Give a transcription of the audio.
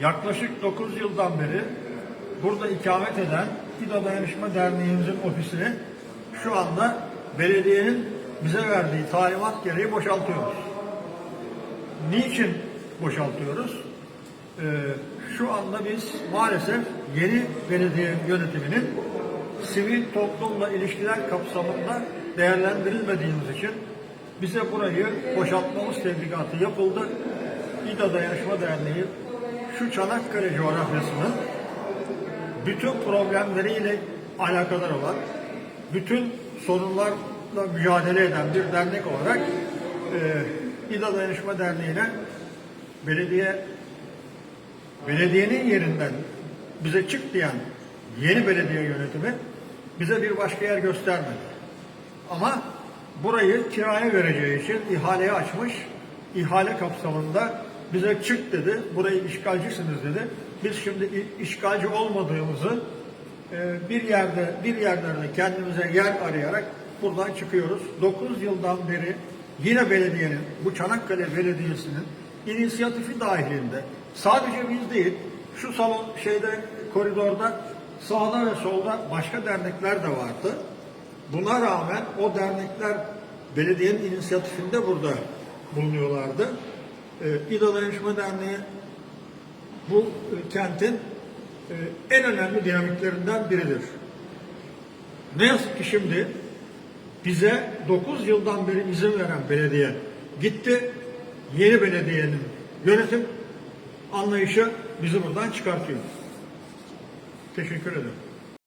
yaklaşık 9 yıldan beri burada ikamet eden İDA Dayanışma Derneğimizin ofisini şu anda belediyenin bize verdiği talimat gereği boşaltıyoruz. Niçin boşaltıyoruz? Ee, şu anda biz maalesef yeni belediye yönetiminin sivil toplumla ilişkiler kapsamında değerlendirilmediğimiz için bize burayı boşaltmamız tebligatı yapıldı. İDA Dayanışma Derneği şu Çanakkale coğrafyasının bütün problemleriyle alakadar olan, bütün sorunlarla mücadele eden bir dernek olarak e, İDA Dayanışma Derneği'ne belediye belediyenin yerinden bize çık diyen yeni belediye yönetimi bize bir başka yer göstermedi. Ama burayı kiraya vereceği için ihaleye açmış. İhale kapsamında bize çık dedi. Burayı işgalcisiniz dedi. Biz şimdi işgalci olmadığımızı e, bir yerde bir yerlerde kendimize yer arayarak buradan çıkıyoruz. 9 yıldan beri yine belediyenin bu Çanakkale Belediyesi'nin inisiyatifi dahilinde sadece biz değil şu salon şeyde koridorda sağda ve solda başka dernekler de vardı. Buna rağmen o dernekler belediyenin inisiyatifinde burada bulunuyorlardı. İDA Dayanışma Derneği bu e, kentin e, en önemli dinamiklerinden biridir. Ne yazık ki şimdi bize 9 yıldan beri izin veren belediye gitti. Yeni belediyenin yönetim anlayışı bizi buradan çıkartıyor. Teşekkür ederim.